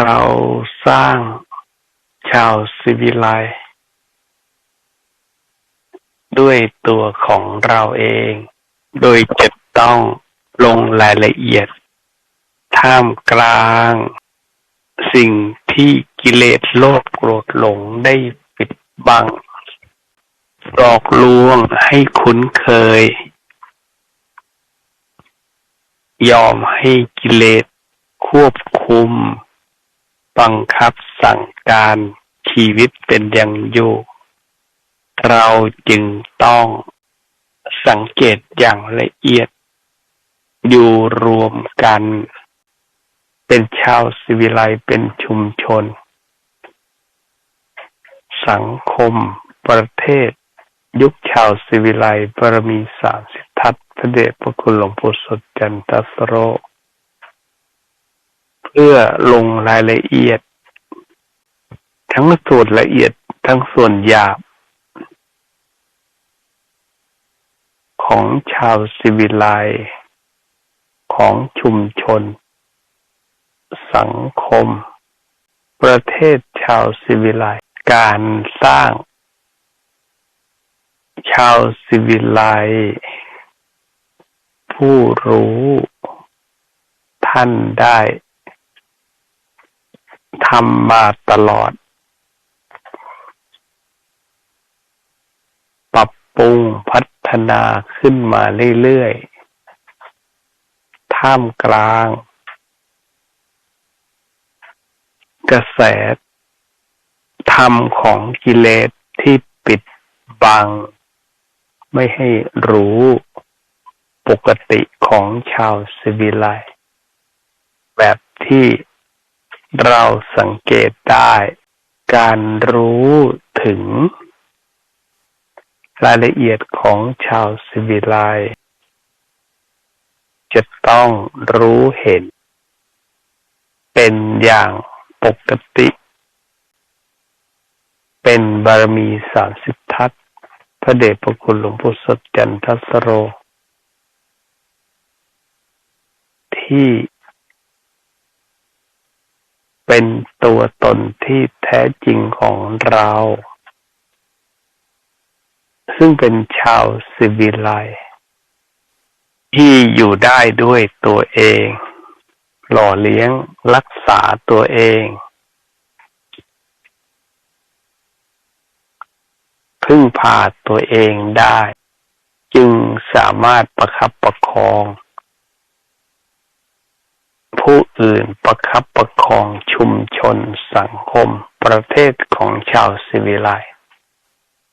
เราสร้างชาวสิวิไลด้วยตัวของเราเอง โดยจะต้องลงรายละเอียด ท่ามกลาง สิ่งที่กิเลสโลภโกรธหลงได้ปิดบังหลอกลวงให้คุ้นเคย ยอมให้กิเลสควบคุม บังคับสั่งการชีวิตเป็นอย่างอยู่ เราจึงต้องสังเกตอย่างละเอียด อยู่รวมกัน เป็นชาวสิวิไลเป็นชุมชน สังคมประเทศ ยุคชาวสิวิไลบารมีสามสิทธัตถ์พระเดชพระคุณหลวงปู่สดจันทสโร เพื่อลงรายละเอียด ทั้งส่วนละเอียดทั้งส่วนหยาบ ของชาวสิวิไลของชุมชน สังคม ประเทศชาวสิวิไลการสร้าง ชาวสิวิไลผู้รู้ ท่านได้ ทำมาตลอด ปรับปรุงพัฒนาขึ้นมาเรื่อยๆ ท่ามกลาง กระแสธรรมของกิเลสที่ปิดบัง ไม่ให้รู้ปกติของชาวสิวิไลแบบที่ เราสังเกตได้ การรู้ถึง รายละเอียดของชาวสิวิไลจะต้องรู้เห็น เป็นอย่างปกติ เป็นบารมีสามสิบทัศพระเดชพระคุณหลวงพ่อสดจันทสโร ที่ เป็นตัวตนที่แท้จริงของเรา ซึ่งเป็นชาวสิวิไลที่อยู่ได้ด้วยตัวเอง หล่อเลี้ยงรักษาตัวเอง พึ่งพาตัวเองได้ จึงสามารถประคับประคอง ผู้อื่นประคับประคองชุมชนสังคม ประเทศของชาวสิวิไล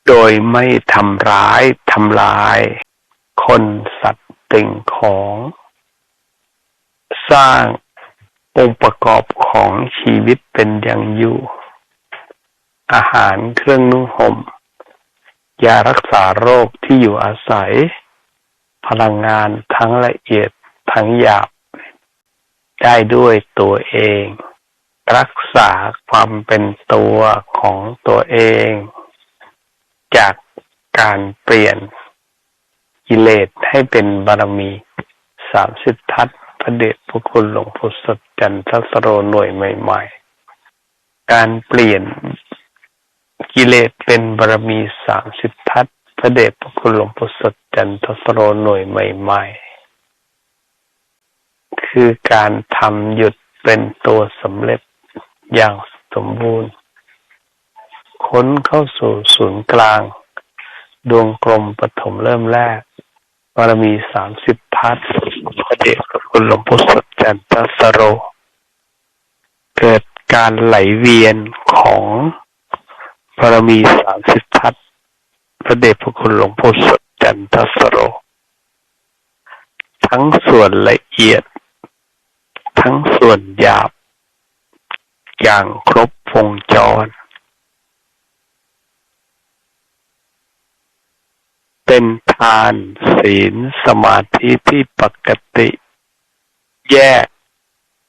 โดยไม่ทำร้ายทำลาย คนสัตว์สิ่งของ สร้างองค์ประกอบของชีวิตเป็นอย่างอยู่ อาหารเครื่องนุ่งห่มยารักษาโรคที่อยู่อาศัย พลังงานทั้งละเอียดทั้งหยาบ ได้ด้วยตัวเอง รักษาความเป็นตัวของตัวเอง จากการเปลี่ยนกิเลสให้เป็นบารมีสามสิบทัศพระเดชพระคุณหลวงพ่อสดจันทสโรหน่วยใหม่ ๆ การเปลี่ยนกิเลสเป็นบารมีสามสิบทัศพระเดชพระคุณหลวงพ่อสดจันทสโรหน่วยใหม่ ๆ คือการทำหยุดเป็นตัวสำเร็จอย่างสมบูรณ์ ค้นเข้าสู่ศูนย์กลาง ดวงกลมปฐมเริ่มแรกบารมีสามสิบทัศน์พระเดชพระคุณหลวงพ่อสดจันทสโร เกิดการไหลเวียนของบารมีสามสิบทัศน์พระเดชพระคุณหลวงพ่อสดจันทสโร ทั้งส่วนละเอียด ทั้งส่วนหยาบ อย่างครบวงจร เป็นทานศีลสมาธิที่ปกติ แยก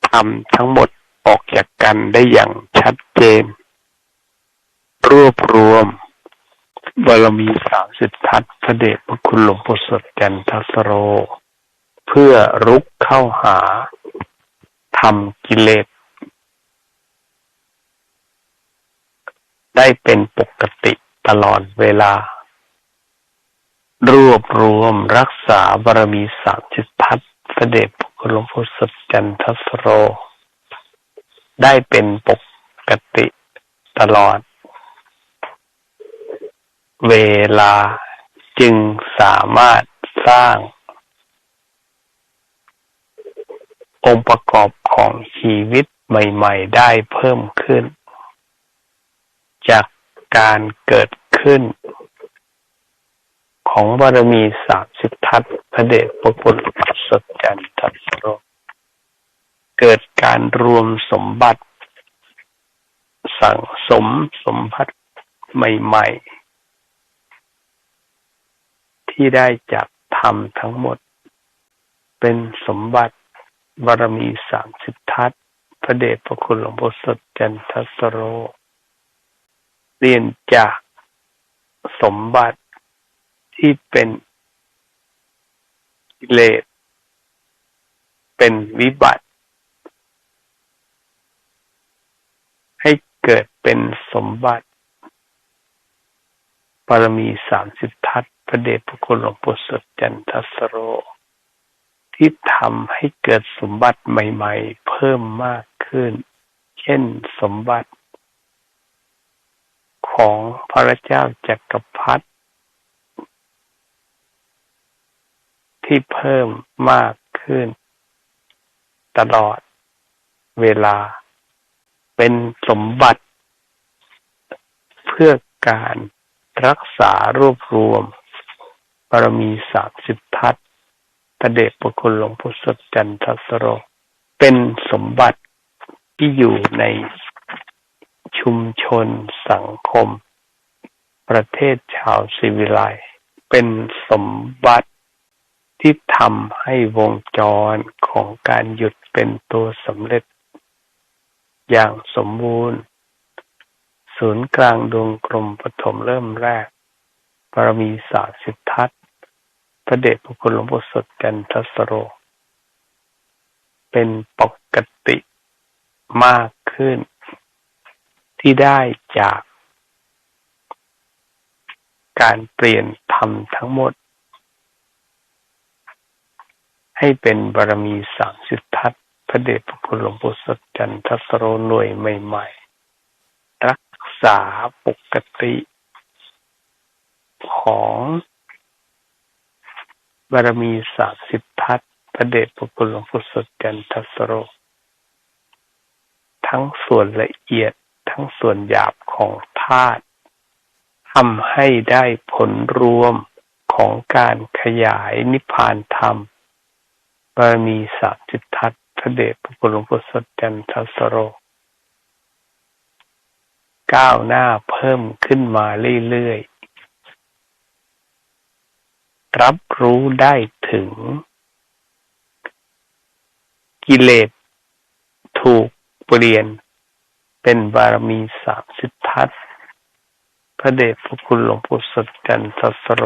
ทำทั้งหมดออกจากกันได้อย่างชัดเจน รวบรวมบารมีสามสิททัศพระเดชพระคุณหลวงปู่สดจันทสโร เพื่อรุกเข้าหา ทำกิเลสได้เป็นปกติตลอดเวลา รวบรวมรักษาบารมีสามจิตพัฒเสด็พระหลวงพ่อสดจันทสโร ได้เป็นปกติตลอด เวลาจึงสามารถสร้าง องค์ประกอบของชีวิตใหม่ๆ ได้เพิ่มขึ้น จากการเกิดขึ้น ของบารมีสามสิบทัศพระเดชพระคุณสัจจันทัสโรเกิดการรวมสมบัติ สั่งสมสมบัติใหม่ ๆ ที่ได้จากธรรมทั้งหมด เป็นสมบัติ บารมีสามสิบทัศพระเดชพระคุณหลวงพ่อสดจันทสโร เรียนจากสมบัติที่เป็นกิเลสเป็นวิบัติ ให้เกิดเป็นสมบัติบารมีสามสิบทัศพระเดชพระคุณหลวงปู่สดจันทสโร ที่ทำให้เกิดสมบัติใหม่ ๆ เพิ่มมากขึ้น เช่นสมบัติ ของพระเจ้าจักรพรรดิที่เพิ่มมากขึ้น ตลอดเวลา เป็นสมบัติ เพื่อการรักษารวบรวมบารมีสามสิบทัศพ ระเดชพระคุณหลวงพุทธจันทสโร เป็นสมบัติที่อยู่ในชุมชนสังคม ประเทศชาวสิวิไลเป็นสมบัติที่ทำให้วงจรของการหยุดเป็นตัวสำเร็จ อย่างสมบูรณ์ ศูนย์กลางดวงกลมปฐมเริ่มแรกบารมีสาสิบทัศ พระเดชพระคุณหลวงพ่อสดกันทสโร เป็นปกติมากขึ้น ที่ได้จาก การเปลี่ยนธรรมทั้งหมด ให้เป็นบารมีสามสิทธัตพระเดชพระคุณหลวงปู่สัจจันทสโรหน่วยใหม่ ๆ รักษาปกติของ บารมีสามสิบทัศพระเดชพระคุณหลวงปู่สัจจันทสโร ทั้งส่วนละเอียดทั้งส่วนหยาบของธาตุทำให้ได้ผลรวมของการขยายนิพพานธรรมบารมีสามจิตทัศพระเดชพระคุณหลวงพ่อสดจันทสโรก้าวหน้าเพิ่มขึ้นมาเรื่อยๆ รับรู้ได้ถึง กิเลสถูกเปลี่ยนเป็นบารมีสามสิทธัตพระเดชพระคุณหลวงปู่สดจันทสโร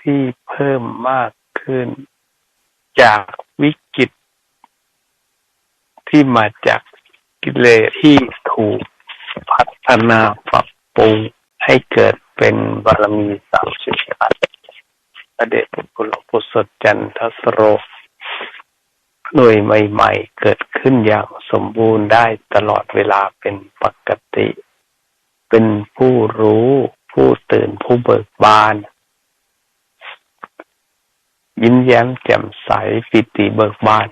ที่เพิ่มมากขึ้นจากวิกฤตที่มาจากกิเลสที่ถูกพัฒนาปรับ ปรุงให้เกิดเป็นบารมีสามสิบอันพระเดชพระคุณหลวงปู่สดจันทสโรหน่วยใหม่ ๆ เกิดขึ้นอย่างสมบูรณ์ได้ตลอดเวลาเป็นปกติ เป็นผู้รู้ผู้ตื่นผู้เบิกบาน ยิ้มแย้มแจ่มใสปิติเบิกบาน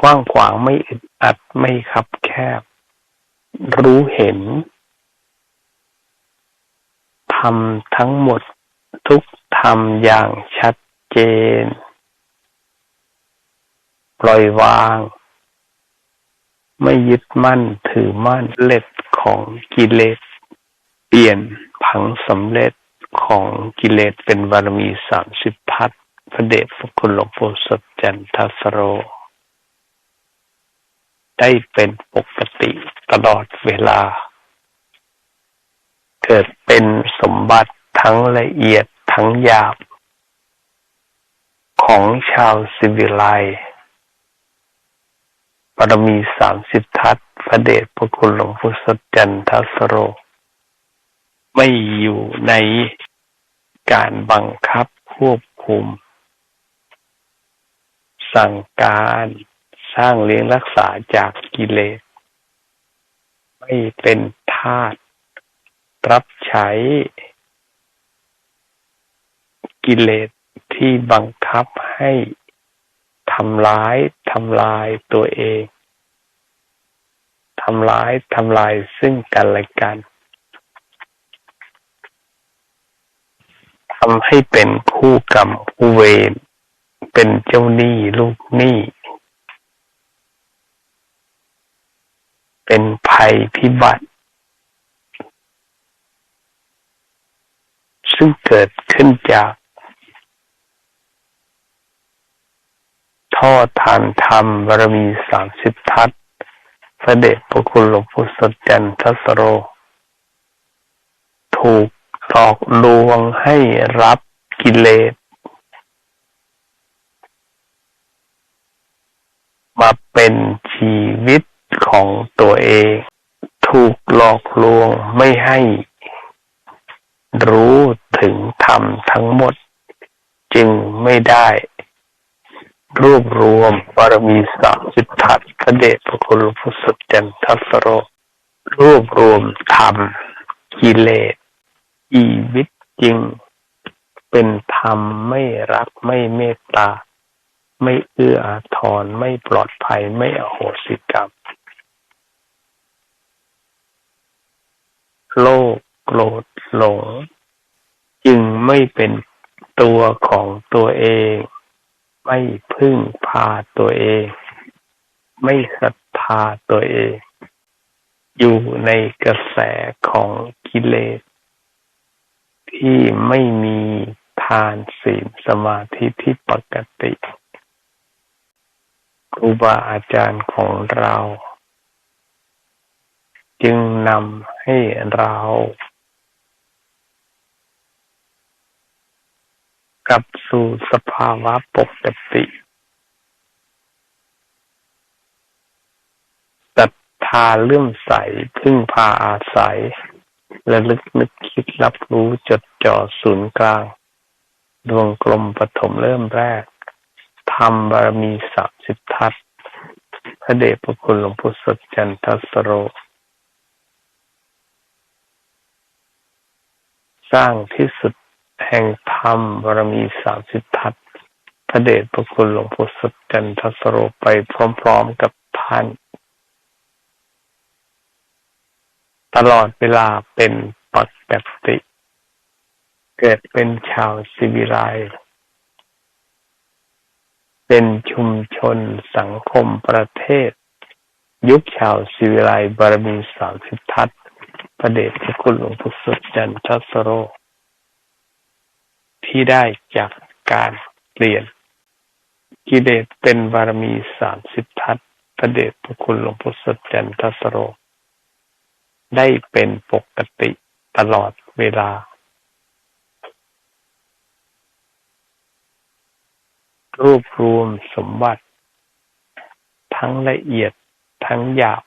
กว้างขวางไม่อึดอัดไม่คับแคบ รู้เห็น ทำทั้งหมดทุกทำอย่างชัดเจน ปล่อยวาง ไม่ยึดมั่นถือมั่นเล็ดของกิเลส เปลี่ยนผังสำเร็จของกิเลสเป็นบารมีสามสิบพัทพระเดชพระคุณหลวงปู่สดจันทสโร ได้เป็นปกติตลอดเวลา เกิดเป็นสมบัติทั้งละเอียดทั้งหยาบ ของชาวสิวิไลบารมีสามสิบทัศพระเดชพระคุณหลวงพ่อสัจจันทสโร ไม่อยู่ในการบังคับควบคุม สั่งการสร้างเลี้ยงรักษาจากกิเลส ไม่เป็นทาส รับใช้กิเลสที่บังคับให้ทำร้ายทำลายตัวเองทำร้ายทำลายซึ่งกันและกันทำให้เป็นคู่กรรมคู่เวรเป็นเจ้าหนี้ลูกหนี้เป็นภัยพิบัติ ซึ่งเกิดขึ้นจาก ท่อทานธรรมบารมีสามสิบทัศพระเดชพระคุณหลวงพ่อสดจันทสโร ถูกหลอกลวงให้รับกิเลส มาเป็นชีวิตของตัวเอง ถูกหลอกลวงไม่ให้รู้ ถึงธรรมทั้งหมด จึงไม่ได้ รวบรวมบารมีสามสิบทัศพระเดชพระคุณหลวงพ่อสุจันทัสโร รวบรวมธรรมกิเลสชีวิตจริง เป็นธรรมไม่รักไม่เมตตา ไม่เอื้ออาทรไม่ปลอดภัยไม่อโหสิกรรมโลกโกรธหลง จึงไม่เป็นตัวของตัวเอง ไม่พึ่งพาตัวเอง ไม่ศรัทธาตัวเอง อยู่ในกระแสของกิเลส ที่ไม่มีทานศีลสมาธิที่ปกติครูบาอาจารย์ของเรา จึงนำให้เรา กลับสู่สภาวะปกติ ศรัทธาเลื่อมใส พึ่งพาอาศัยและลึกนึกคิดรับรู้จดจ่อศูนย์กลาง ดวงกลมปฐมเริ่มแรกทำบารมีสามสิบทัศพระเดชพระคุณหลวงพ่อสดจันทสโร สร้างที่สุด แห่งธรรมบารมีสามสิบทัศพระเดชพระคุณหลวงพ่อสดจันทสโรไปพร้อมๆกับท่าน ตลอดเวลาเป็นปกติ เกิดเป็นชาวสิวิไลเป็นชุมชนสังคมประเทศ ยุคชาวสิวิไลบารมีสามสิบทัศพระเดชพระคุณหลวงพ่อสดจันทสโร ที่ได้จากการเปลี่ยน กิเลสเป็นบารมีสามสิบทัศพระเดชพระคุณหลวงพ่อสดจันทสโร ได้เป็นปกติตลอดเวลา รวบรวมสมบัติ ทั้งละเอียดทั้งหยาบ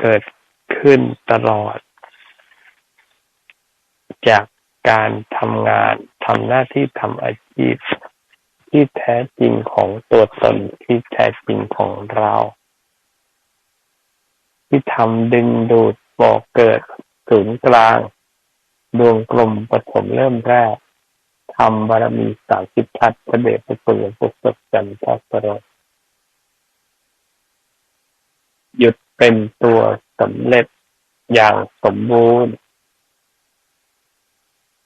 เกิดขึ้นตลอด จากการทำงานทำหน้าที่ทำอาชีพ ที่แท้จริงของตัวตนที่แท้จริงของเรา ที่ทำดึงดูดบอกเกิดศูนย์กลาง ดวงกลมปฐมเริ่มแรกทำบารมีสามสิบทัศพระเดชพระคุณหลวงพ่อสดจันทสโรหยุดเป็นตัวสำเร็จอย่างสมบูรณ์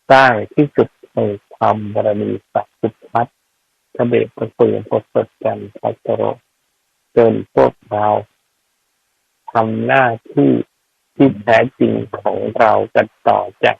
ใต้ที่สุดในธรรมบารมีสักสุพัฒน์ทเบศประสืพสดกันพัชโรจนพวกเราทำหน้าที่ที่แท้จริงของเรากันต่อจาก